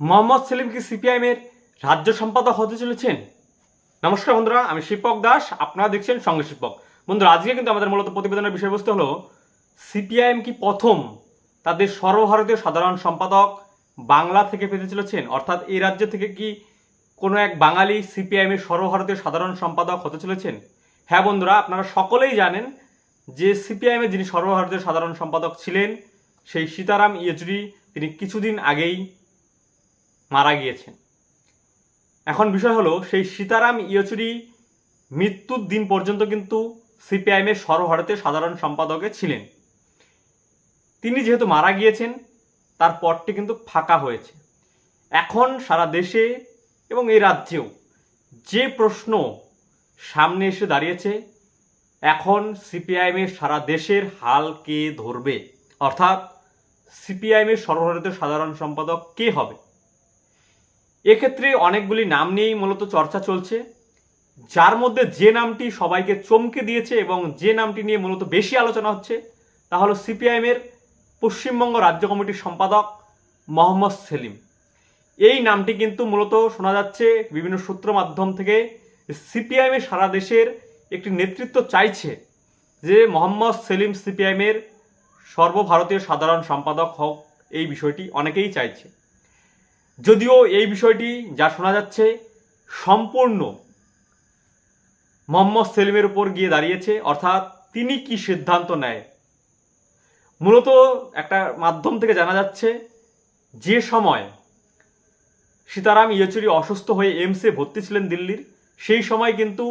মোহাম্মদ সেলিম কি সিপিআইএমের রাজ্য সম্পাদক হতে চলেছেন? নমস্কার বন্ধুরা, আমি শিপক দাস, আপনারা দেখছেন সঙ্গে শিপক। বন্ধুরা, আজকে কিন্তু আমাদের মূলত প্রতিবেদনের বিষয়বস্তু হলো, সিপিআইএম কি প্রথম তাদের সর্বভারতীয় সাধারণ সম্পাদক বাংলা থেকে পেতে চলেছেন? অর্থাৎ এই রাজ্য থেকে কি কোনো এক বাঙালি সিপিআইএম এর সর্বভারতীয় সাধারণ সম্পাদক হতে চলেছেন? হ্যাঁ বন্ধুরা, আপনারা সকলেই জানেন যে সিপিআইএম এর যিনি সর্বভারতীয় সাধারণ সম্পাদক ছিলেন, সেই সীতারাম ইয়েচুরি, তিনি কিছুদিন আগেই মারা গিয়েছেন। এখন বিষয় হলো, সেই সীতারাম ইয়েচুরি মৃত্যুর দিন পর্যন্ত কিন্তু সিপিআইএম এর সর্বভারতীয় সাধারণ সম্পাদকে ছিলেন। তিনি যেহেতু মারা গিয়েছেন, তার পদটি কিন্তু ফাঁকা হয়েছে। এখন সারা দেশে এবং এই রাজ্যেও যে প্রশ্ন সামনে এসে দাঁড়িয়েছে, এখন সিপিআইএম এর সারা দেশের হাল কে ধরবে? অর্থাৎ সিপিআইএম এর সর্বভারতীয় সাধারণ সম্পাদক কে হবে? এক্ষেত্রে অনেকগুলি নাম নিয়েই মূলত চর্চা চলছে। যার মধ্যে যে নামটি সবাইকে চমকে দিয়েছে এবং যে নামটি নিয়ে মূলত বেশি আলোচনা হচ্ছে, তা হলো সিপিআইএমের পশ্চিমবঙ্গ রাজ্য কমিটির সম্পাদক মোহাম্মদ সেলিম। এই নামটি কিন্তু মূলত শোনা যাচ্ছে বিভিন্ন সূত্র মাধ্যম থেকে সিপিআইএমের সারা দেশের একটি নেতৃত্ব চাইছে যে মোহাম্মদ সেলিম সিপিআইএমের সর্বভারতীয় সাধারণ সম্পাদক হোক, এই বিষয়টি অনেকেই চাইছে। যদিও এই বিষয়টি যা শোনা যাচ্ছে সম্পূর্ণ মোহাম্মদ সেলিমের উপর গিয়ে দাঁড়িয়েছে, অর্থাৎ তিনি কি সিদ্ধান্ত নেয়? মূলত একটা মাধ্যম থেকে জানা যাচ্ছে, যে সময় সীতারাম ইয়েচুরি অসুস্থ হয়ে এমসে ভর্তি ছিলেন দিল্লির, সেই সময় কিন্তু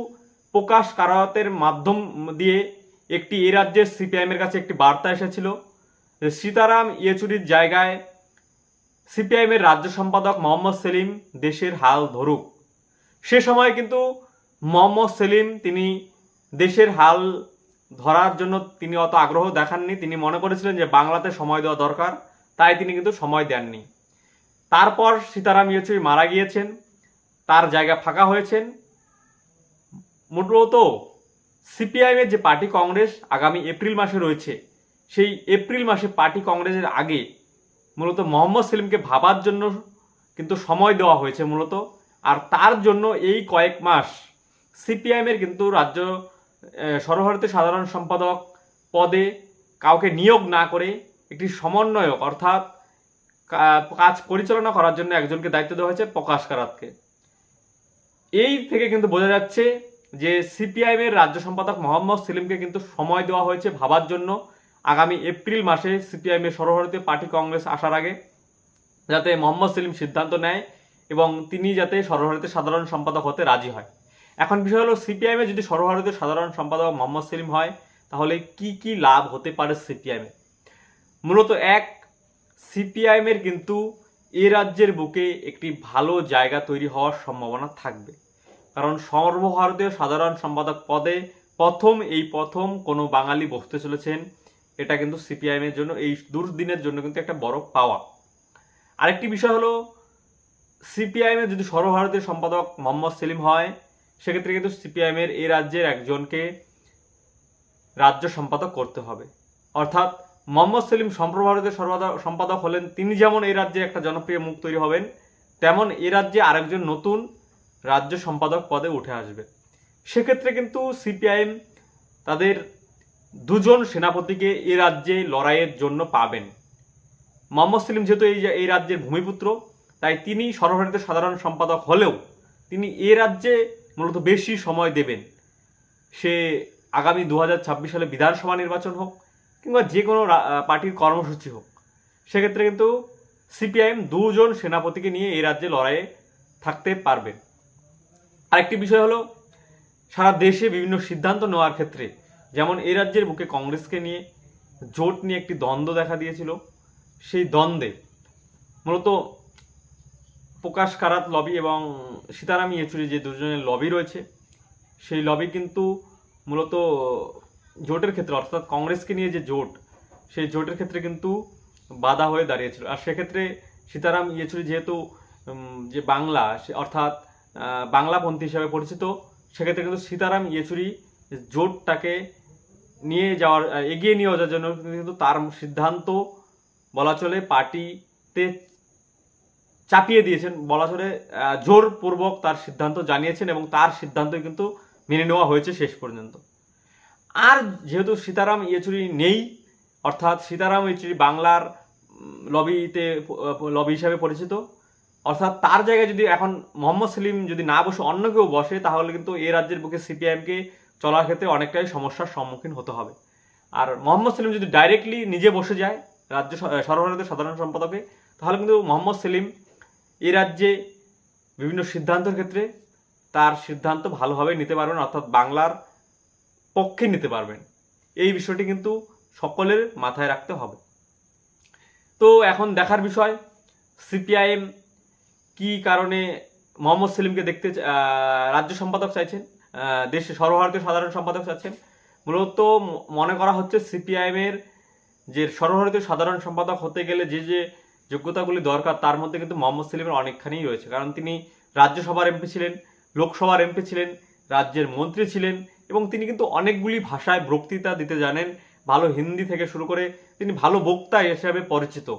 প্রকাশ কারাতের মাধ্যম দিয়ে একটি এ রাজ্যের সিপিআইএমের কাছে একটি বার্তা এসেছিল সীতারাম ইয়েচুরির জায়গায় সিপিআইএমের রাজ্য সম্পাদক মোহাম্মদ সেলিম দেশের হাল ধরুক। সে সময় কিন্তু মোহাম্মদ সেলিম তিনি দেশের হাল ধরার জন্য তিনি অত আগ্রহ দেখাননি। তিনি মনে করেছিলেন যে বাংলাতে সময় দেওয়া দরকার, তাই তিনি কিন্তু সময় দেননি। তারপর সীতারাম ইয়েচুরি মারা গিয়েছেন, তার জায়গা ফাঁকা হয়েছেন। মূলত সিপিআইএমের যে পার্টি কংগ্রেস আগামী এপ্রিল মাসে রয়েছে, সেই এপ্রিল মাসে পার্টি কংগ্রেসের আগে মূলত মোহাম্মদ সেলিমকে ভাবার জন্য কিন্তু সময় দেওয়া হয়েছে মূলত। আর তার জন্য এই কয়েক মাস সিপিআইএমের কিন্তু রাজ্য সর্বভারতীয় সাধারণ সম্পাদক পদে কাউকে নিয়োগ না করে একটি সমন্বয়ক অর্থাৎ কাজ পরিচালনা করার জন্য একজনকে দায়িত্ব দেওয়া হয়েছে প্রকাশ কারাতকে। এই থেকে কিন্তু বোঝা যাচ্ছে যে সিপিআইএম এর রাজ্য সম্পাদক মোহাম্মদ সেলিমকে কিন্তু সময় দেওয়া হয়েছে ভাবার জন্য। আগামী এপ্রিল মাসে সিপিআইএম এর সর্বভারতীয় পার্টি কংগ্রেস আসার আগে যাতে মোহাম্মদ সেলিম সিদ্ধান্ত নেয় এবং তিনি যাতে সর্বভারতীয় সাধারণ সম্পাদক হতে রাজি হয়। এখন বিষয় হলো, সিপিআইএম যদি সর্বভারতীয় সাধারণ সম্পাদক মোহাম্মদ সেলিম হয়, তাহলে কি কি লাভ হতে পারে সিপিআইএম? মূলত এক সিপিআইএম এর কিন্তু এ রাজ্যের বুকে একটি ভালো জায়গা তৈরি হওয়ার সম্ভাবনা থাকবে। কারণ সর্বভারতীয় সাধারণ সম্পাদক পদে প্রথম, এই প্রথম কোনো বাঙালি বসতে চলেছেন। এটা কিন্তু সিপিআইএম এর জন্য, এই দুর্দিনের জন্য কিন্তু একটা বড় পাওয়া। আরেকটি বিষয় হলো সিপিআইএম এর যদি সর্বভারতীয় সম্পাদক মোহাম্মদ সেলিম হয়, সেক্ষেত্রে কিন্তু সিপিআইএম এর এই রাজ্যের একজনকে রাজ্য সম্পাদক করতে হবে। অর্থাৎ মোহাম্মদ সেলিম সর্বভারতীয় সর্বাধা- সম্পাদক হলেন, তিনি যেমন এই রাজ্যে একটা জনপ্রিয় মুখ তৈরি হবেন, তেমন এ রাজ্যে আরেকজন নতুন রাজ্য সম্পাদক পদে উঠে আসবে। সেক্ষেত্রে কিন্তু সিপিআইএম তাদের দুজন সেনাপতিকে এ রাজ্যে লড়াইয়ের জন্য পাবেন। মোহাম্মদ সেলিম যেহেতু এই এই রাজ্যের ভূমিপুত্র, তাই তিনি সর্বভারতীয় সাধারণ সম্পাদক হলেও তিনি এ রাজ্যে মূলত বেশি সময় দেবেন। সে আগামী দু হাজার ছাব্বিশ সালে বিধানসভা নির্বাচন হোক কিংবা যে কোনো পার্টির কর্মসূচি হোক, সেক্ষেত্রে কিন্তু সিপিআইএম দুজন সেনাপতিকে নিয়ে এই রাজ্যে লড়াইয়ে থাকতে পারবে। আরেকটি বিষয় হলো, সারা দেশে বিভিন্ন সিদ্ধান্ত নেওয়ার ক্ষেত্রে যেমন এই রাজ্যের বুকে কংগ্রেসকে নিয়ে জোট নিয়ে একটি দ্বন্দ্ব দেখা দিয়েছিল, সেই দ্বন্দ্বে মূলত প্রকাশ কারাত লবি এবং সীতারাম ইয়েচুরি যে দুজনের লবি রয়েছে, সেই লবি কিন্তু মূলত জোটের ক্ষেত্রে, অর্থাৎ কংগ্রেসকে নিয়ে যে জোট, সেই জোটের ক্ষেত্রে কিন্তু বাধা হয়ে দাঁড়িয়েছিল। আর সেক্ষেত্রে সীতারাম ইয়েচুরি যেহেতু যে বাংলা, সে- অর্থাৎ বাংলাপন্থী হিসাবে পরিচিত, সেক্ষেত্রে কিন্তু সীতারাম ইয়েচুরি জোটটাকে নিয়ে যাওয়ার এগিয়ে নিয়ে যাওয়ার জন্য কিন্তু তার সিদ্ধান্ত বলা চলে পার্টিতে চাপিয়ে দিয়েছেন। বলা চলে জোরপূর্বক তার সিদ্ধান্ত জানিয়েছেন এবং তার সিদ্ধান্তই কিন্তু মেনে নেওয়া হয়েছে শেষ পর্যন্ত। আর যেহেতু সীতারাম ইয়েচুরি নেই, অর্থাৎ সীতারাম ইয়েচুরি বাংলার লবিতে লবি হিসাবে পরিচিত, অর্থাৎ তার জায়গায় যদি এখন মোহাম্মদ সেলিম যদি না বসে, অন্য কেউ বসে, তাহলে কিন্তু এ রাজ্যের বুকে সিপিআইএমকে চলার ক্ষেত্রে অনেকটাই সমস্যার সম্মুখীন হতে হবে। আর মোহাম্মদ সেলিম যদি ডাইরেক্টলি নিজে বসে যায়, রাজ্য সর্বভারতীয় সাধারণ সম্পাদকে, তাহলে কিন্তু মোহাম্মদ সেলিম এই রাজ্যে বিভিন্ন সিদ্ধান্তের ক্ষেত্রে তার সিদ্ধান্ত ভালোভাবে নিতে পারবেন, অর্থাৎ বাংলার পক্ষে নিতে পারবেন। এই বিষয়টি কিন্তু সকলের মাথায় রাখতে হবে। তো এখন দেখার বিষয়, সিপিআইএম কি কারণে মোহাম্মদ সেলিমকে দেখতে রাজ্য সম্পাদক চাইছেন? দেশে সর্বভারতীয় সাধারণ সম্পাদক চাচ্ছেন মূলত মনে করা হচ্ছে সিপিআইএম এর যে সর্বভারতীয় সাধারণ সম্পাদক হতে গেলে যে যে যোগ্যতাগুলি দরকার, তার মধ্যে কিন্তু মোহাম্মদ সেলিমের অনেকখানি রয়েছে। কারণ তিনি রাজ্যসভার এমপি ছিলেন, লোকসভার এমপি ছিলেন, রাজ্যের মন্ত্রী ছিলেন এবং তিনি কিন্তু অনেকগুলি ভাষায় বক্তৃতা দিতে জানেন। ভালো হিন্দি থেকে শুরু করে তিনি ভালো বক্তা হিসেবে পরিচিত।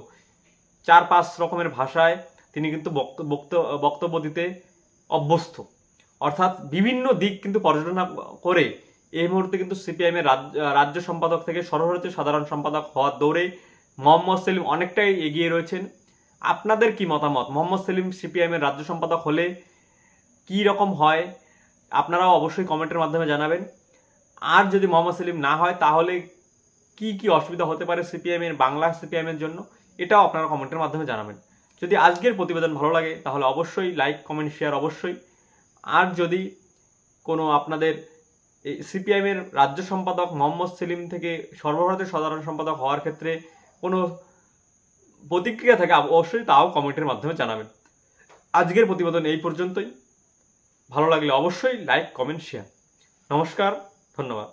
চার পাঁচ রকমের ভাষায় তিনি কিন্তু বক্ত- বক্তব্য দিতে অভ্যস্ত। অর্থাৎ বিভিন্ন দিক কিন্তু পর্যালোচনা করে। এই মুহূর্তে কিন্তু সিপিআইএম এর রাজ্য সম্পাদক থেকে সর্বভারতীয় সাধারণ সম্পাদক হওয়ার দৌড়ে মোহাম্মদ সেলিম অনেকটাই এগিয়ে রয়েছেন। আপনাদের কি মতামত? মোহাম্মদ সেলিম সিপিআইএম এর রাজ্য সম্পাদক হলে কি রকম হয়? আপনারাও অবশ্যই কমেন্টের মাধ্যমে জানাবেন। আর যদি মোহাম্মদ সেলিম না হয়, তাহলে কি কি অসুবিধা হতে পারে সিপিএম এর, বাংলা সিপিএম এর জন্য? এটাও আপনারা কমেন্টের মাধ্যমে জানাবেন। যদি আজকের প্রতিবেদন ভালো লাগে, তাহলে অবশ্যই লাইক, কমেন্ট, শেয়ার অবশ্যই। আর যদি কোনো আপনাদের সিপিআইএমের সিপিআইএম রাজ্য সম্পাদক মোহাম্মদ সেলিম থেকে সর্বভারতীয় সাধারণ সম্পাদক হওয়ার ক্ষেত্রে কোনো প্রতিক্রিয়া থাকে অবশ্যই তাও কমেন্টের মাধ্যমে জানাবেন। আজকের প্রতিবেদন এই পর্যন্তই। ভালো লাগলে অবশ্যই লাইক, কমেন্ট শেয়ার নমস্কার, ধন্যবাদ।